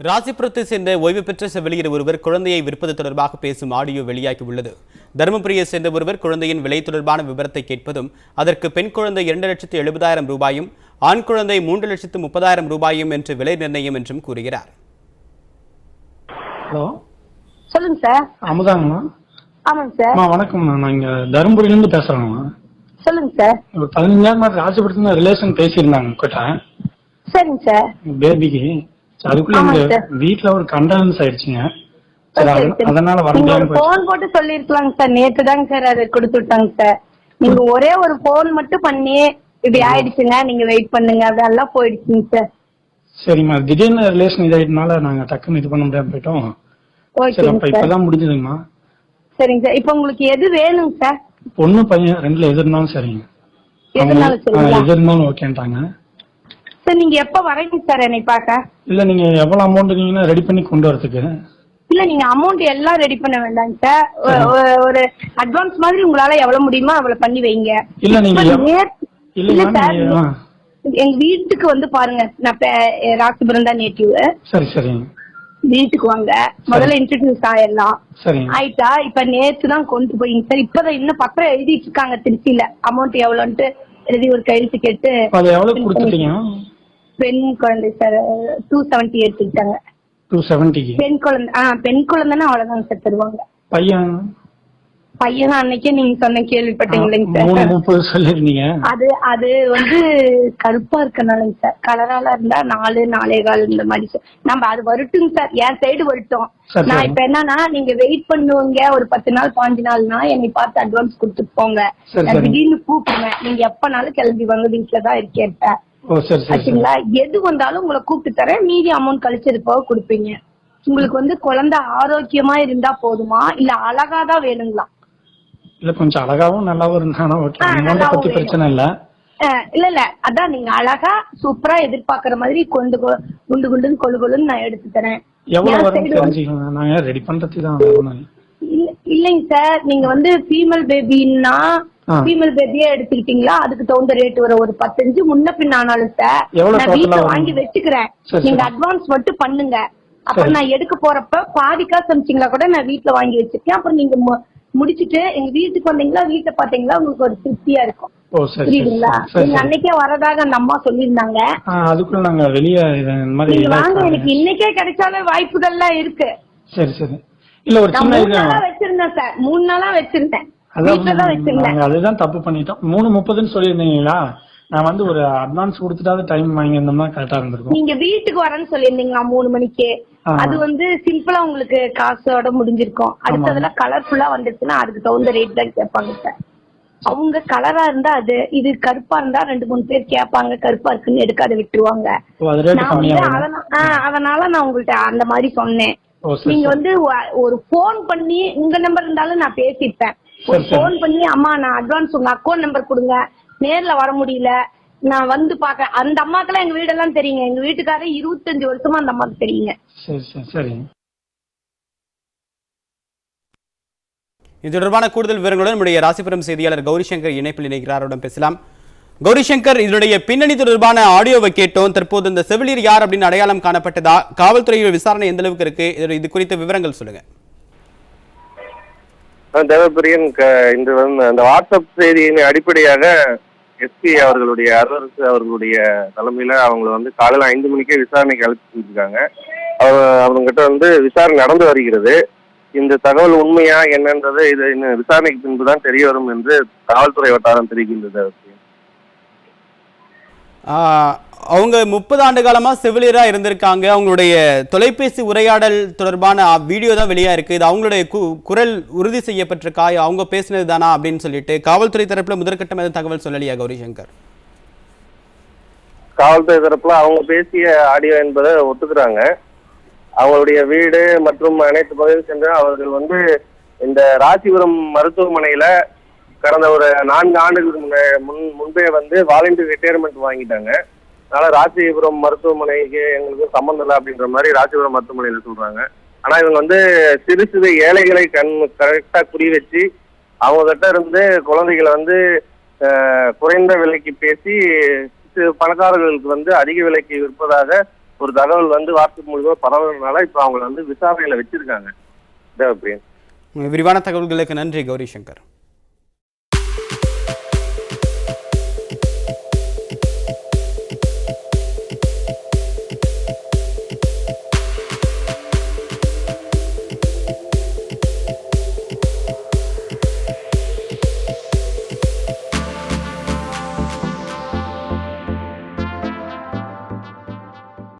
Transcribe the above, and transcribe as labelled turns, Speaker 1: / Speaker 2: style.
Speaker 1: ராசிபுரத்தை சேர்ந்த ஓய்வு பெற்ற செவிலியர் ஒருவர் குழந்தையை விற்பது தொடர்பாக பேசும் ஆடியோ வெளியாகி உள்ளது தருமபுரியை சேர்ந்த ஒருவர் குழந்தையின் விலை தொடர்பான விவரத்தை கேட்பதும் அதற்கு பெண் குழந்தை இரண்டு லட்சத்து எழுபதாயிரம் ரூபாயும் ஆண் குழந்தை மூன்று லட்சத்து முப்பதாயிரம் ரூபாயும் என்று விலை நிர்ணயம் என்றும் கூறுகிறார்.
Speaker 2: ஹலோ.
Speaker 3: சொல்லுங்க சார்.
Speaker 2: அமுதாங்கம்மா?
Speaker 3: ஆமாங்க சார்.
Speaker 2: அம்மா வணக்கம்மா. நான் இங்க தருமபுரியிலேருந்து பேசுறேங்கம்மா.
Speaker 3: சொல்லுங்க சார்.
Speaker 2: பதினஞ்சாயிரம் மாதிரி ராஜபுரத்துல ரிலேஷன் பேசியிருந்தாங்க கிட்ட
Speaker 3: சரிங்க சார்.
Speaker 2: பேபிக்கு அதுக்குள்ள எங்க. வீட்ல ஒரு கண்டனன்ஸ் ஆயிடுச்சுங்க. அதனால வர
Speaker 3: போன் போட்டு சொல்லிருக்கலாங்க சார். நேத்து தாங்க சார் அதை கொடுத்து விட்டாங்க சார். நீங்க ஒரே ஒரு போன் மட்டும் பண்ணி இப்படி ஆயிடுச்சுங்க. நீங்க வெயிட் பண்ணுங்க. அதெல்லாம் போயிடுச்சுங்க சார்.
Speaker 2: சரிம்மா. திடீர்னு ரிலேஷன் இதாயிட்டனால நாங்க டக்குன்னு இது பண்ண முடியாம போயிட்டோம். சரி இப்பதான் முடிஞ்சதுங்கம்மா.
Speaker 3: சரிங்க சார். இப்போ உங்களுக்கு எது வேணுங்க சார்?
Speaker 2: பொண்ணு பையன் ரெண்டுல எது இருந்தாலும் சரிங்க. எது இருந்தாலும் ஓகேன்ட்டாங்க.
Speaker 3: சார் நீங்க எப்ப வரீங்க சார் என்னை பார்க்க?
Speaker 2: இல்ல நீங்க எவ்வளவு அமௌண்ட் ரெடி பண்ணி கொண்டு வரதுக்கு.
Speaker 3: இல்ல நீங்க அமௌண்ட் எல்லாம் ரெடி பண்ண வேண்டாங்க சார். ஒரு அட்வான்ஸ் மாதிரி உங்களால எவ்வளவு முடியுமோ அவ்வளவு பண்ணி வைங்க.
Speaker 2: இல்ல நீங்க
Speaker 3: இல்ல சார் எங்க வீட்டுக்கு வந்து பாருங்க. நான் ராசிபுரம் தான் நேட்டிவ்
Speaker 2: சரி சரிங்க
Speaker 3: வீட்டுக்கு வாங்க. முதல்ல இன்ட்ரடியூஸ் ஆயிடலாம். ஆயிட்டா இப்ப நேத்து தான் கொண்டு போயிங்க சார் இப்பதான் இன்னும் பத்திரம் எழுதிட்டு இருக்காங்க திருச்சியில. அமௌண்ட் எவ்வளவுன்ட்டு எழுதி ஒரு கையெழுத்து கேட்டு பெண் குழந்தை சார் டூ செவன்டி எடுத்துக்கிட்டாங்க
Speaker 2: டூ செவன்ட்டிக்கு
Speaker 3: பெண் குழந்தை ஆ பெண் குழந்தைன்னா அவ்வளவுதாங்க சார் தருவாங்க.
Speaker 2: பையன்?
Speaker 3: பையன் அன்னைக்கே நீங்க சொன்ன கேள்விப்பட்டீங்க இல்லைங்க
Speaker 2: மூணு
Speaker 3: சார் அது அது வந்து கருப்பா இருக்கனாலங்க சார் கலரால இருந்தா நாலு நாலே கால் இந்த மாதிரி சார் நம்ம அது வரட்டுங்க சார் என் சைடு வரட்டும். நான். இப்ப என்னன்னா நீங்க வெயிட் பண்ணுவீங்க. ஒரு பத்து நாள் பாஞ்சு நாள்னா என்னை பார்த்து அட்வான்ஸ் கொடுத்துட்டு போங்க. திடீர்னு கூப்பிடுவேன் நீங்க எப்பனாலும் கிளம்பி வாங்க வீட்டுல தான் இருக்கேன் இப்ப.
Speaker 2: ஓ சரி சரி சரி.
Speaker 3: ஆச்சுங்களா? எது வந்தாலும் உங்களை கூப்பிட்டு தரேன். மீதி அமௌண்ட் கழிச்சது போக கொடுப்பீங்க. உங்களுக்கு வந்து குழந்தை ஆரோக்கியமா இருந்தா போதுமா? இல்ல அழகா தான் வேணுங்களா?
Speaker 2: இல்ல கொஞ்சம் அழகாவும் நல்லாவும் இருந்தானா ஓகே பத்தி. பிரச்சனை இல்ல.
Speaker 3: இல்ல இல்ல. அதான் நீங்க அழகா சூப்பரா எதிர்பார்க்கிற மாதிரி கொண்டு குண்டு குண்டுன்னு கொழு கொழுன்னு நான் எடுத்து தரேன்.
Speaker 2: எவ்வளவு வரும் தெரிஞ்சுக்கலாம் நாங்க ரெடி பண்றதுக்கு தான்
Speaker 3: இல்லைங்க சார். நீங்க வந்து ஃபீமேல் பேபின்னா. ஃபீமேல் பேபியே எடுத்துக்கிட்டீங்களா? அதுக்கு தகுந்த ரேட் வரும் ஒரு பத்தஞ்சு. முன்ன பின்ன ஆனாலும் சார் நான் வீட்டுல? வாங்கி வச்சுக்கிறேன். நீங்க. அட்வான்ஸ் மட்டும் பண்ணுங்க. அப்புறம். நான் எடுக்க போறப்ப பாதி காசு அமிச்சிங்களா கூட நான் வீட்டுல வாங்கி வச்சிருக்கேன் அப்புறம் நீங்க முடிச்சிட்டு எங்க வீட்டுக்கு வந்தீங்களா வீட்டை பாத்தீங்களா உங்களுக்கு ஒரு திருப்தியா இருக்கும். புரியுதுங்களா? நீங்க அன்னைக்கே வரதாக அந்த அம்மா சொல்லியிருந்தாங்க.
Speaker 2: அதுக்குள்ள நாங்க வெளியே
Speaker 3: வாங்க. எனக்கு இன்னைக்கே கிடைச்சாலும் வாய்ப்புகள்லாம் இருக்கு.
Speaker 2: சரி சரி. இல்ல ஒரு சின்ன
Speaker 3: வச்சிருந்தேன் சார் மூணு நாளா வச்சிருந்தேன்.
Speaker 2: அதான் அதுதான் தப்பு பண்ணிட்டோம். மூணு முப்பதுன்னு சொல்லியிருந்தீங்களா? நான் வந்து ஒரு அட்வான்ஸ் கொடுத்துட்டாவது டைம் வாங்கியிருந்தோம்னா கரெக்டா இருந்திருக்கும்.
Speaker 3: நீங்க வீட்டுக்கு வரேன்னு சொல்லியிருந்தீங்களா மூணு மணிக்கு. அது வந்து சிம்பிளா உங்களுக்கு காசோட முடிஞ்சிருக்கும். அடுத்ததுல கலர்ஃபுல்லா வந்துருச்சுன்னா அதுக்கு தகுந்த ரேட் தான் கேட்பாங்க சார். அவங்க கலரா இருந்தா அது இது கருப்பா இருந்தா ரெண்டு மூணு பேர் கேட்பாங்க கருப்பா இருக்குன்னு எடுக்காத விட்டுருவாங்க. அதனால நான் உங்கள்ட்ட அந்த மாதிரி சொன்னேன். நீங்க வந்து ஒரு போன் பண்ணி உங்க நம்பர் இருந்தாலும் நான் பேசிப்பேன். ஒரு. போன் பண்ணி அம்மா நான் அட்வான்ஸ் உங்க அக்கௌண்ட் நம்பர் கொடுங்க. நேர்ல வர முடியல. நான் வந்து பாக்க அந்த அம்மாக்கெல்லாம் எங்க வீடெல்லாம் தெரியுங்க. எங்க வீட்டுக்காரர் இருபத்தஞ்சு வருஷமா அந்த அம்மாக்கு தெரியுங்க.
Speaker 2: சரி சரி சரிங்க
Speaker 1: இது தொடர்பான கூடுதல் விவரங்களுடன் நம்முடைய ராசிபுரம் செய்தியாளர் கௌரிசங்கர் இணைப்பில் இணைக்கிறார் அவரிடம் பேசலாம். கௌரிசங்கர் இதனுடைய பின்னணி தொடர்பான ஆடியோவை கேட்டோம். தற்போது இந்த செவிலியர் யார் அப்படின்னு அடையாளம் காணப்பட்டதா? காவல்துறையில் விசாரணை எந்த அளவுக்கு இருக்கு? இது குறித்த விவரங்கள் சொல்லுங்க.
Speaker 4: தேவப்பிரியன் க- இன்று வந்து அந்த வாட்ஸ்அப் செய்தியின் அடிப்படையாக எஸ்பி அவர்களுடைய அரசு அவர்களுடைய தலைமையில அவங்களை வந்து காலையில ஐந்து மணிக்கே விசாரணைக்கு அழைச்சிட்டு செஞ்சிருக்காங்க அவங்க அவங்ககிட்ட வந்து விசாரணை நடந்து வருகிறது இந்த தகவல் உண்மையா என்னன்றது இது இன்னும் விசாரணைக்கு பின்பு தான் தெரிய வரும் என்று காவல்துறை வட்டாரம் தெரிவிக்கின்றது தேவப்பிரியன்.
Speaker 1: அவங்க முப்பது ஆண்டு காலமாக செவிலியராக இருந்திருக்காங்க. அவங்களுடைய தொலைபேசி உரையாடல் தொடர்பான வீடியோ தான் வெளியாக இருக்குது இது அவங்களுடைய கு- குரல் உறுதி செய்யப்பட்டிருக்கா? அவங்க பேசினது தானா அப்படின்னு சொல்லிட்டு காவல்துறை தரப்பில் முதற்கட்டம் எதுவும் தகவல் சொல்லலையா கௌரிசங்கர்?
Speaker 4: காவல்துறை தரப்புல அவங்க பேசிய ஆடியோ என்பதை ஒத்துக்கிறாங்க. அவங்களுடைய வீடு மற்றும் அனைத்து பகுதியும் சென்று அவர்கள் வந்து இந்த ராசிபுரம் மருத்துவமனையில கடந்த ஒரு நான்கு ஆண்டுகளுக்கு முன்ன முன் முன்பே வந்து வாலண்டியர் ரிட்டையர்மெண்ட் வாங்கிட்டாங்க. அதனால ராசிபுரம் மருத்துவமனைக்கு எங்களுக்கு சம்மந்தம் இல்லை அப்படின்ற மாதிரி ராசிபுரம் மருத்துவமனையில சொல்றாங்க. ஆனா இவங்க வந்து சிறு சிறு ஏழைகளை கண் கரெக்டா குறி வச்சு அவங்க கிட்ட இருந்து குழந்தைகளை வந்து குறைந்த விலைக்கு பேசி சிறு பணக்காரர்களுக்கு வந்து அதிக விலைக்கு விற்பதாக
Speaker 3: ஒரு தகவல் வந்து வாட்ஸ்அப் மூலியமா பரவுறதுனால இப்ப அவங்கள வந்து விசாரணையில வச்சிருக்காங்க.
Speaker 1: விரிவான தகவல்களுக்கு நன்றி கௌரி சங்கர்